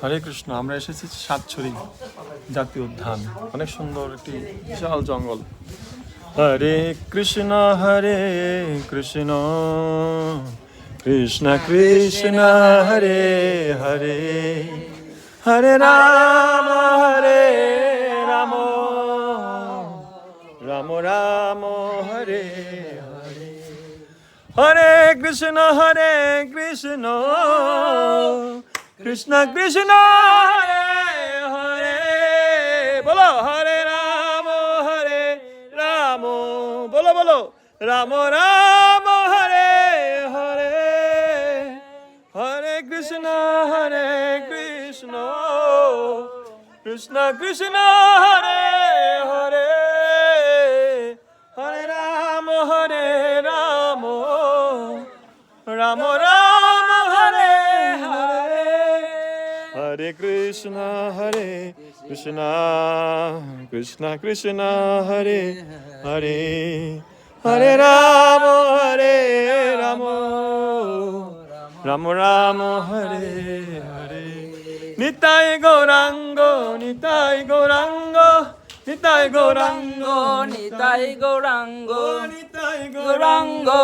হরে কৃষ্ণ, আমরা এসেছি সাতছড়ি জাতীয় উদ্যান। অনেক সুন্দর একটি বিশাল জঙ্গল। হরে কৃষ্ণ হরে কৃষ্ণ কৃষ্ণ কৃষ্ণ, হরে হরে হরে রাম হরে রাম রাম রাম, হরে হরে। হরে কৃষ্ণ হরে কৃষ্ণ কৃষ্ণ কৃষ্ণ, হরে বলো, হরে রাম হরে রাম, বলো বলো, রাম রাম, হরে হরে হরে কৃষ্ণ হরে কৃষ্ণ কৃষ্ণ কৃষ্ণ, হরে হরে হরে রাম হরে রাম রাম রাম হরে কৃষ্ণ হরে কৃষ্ণ কৃষ্ণ কৃষ্ণ হরে হরে হরে রাম হরে রাম রাম রাম হরে হরে নিতাই গৌরাঙ্গ নিতাই গৌরাঙ্গ নিতাই গৌরাঙ্গ নিতাই গৌরাঙ্গ নিতাই গৌরাঙ্গ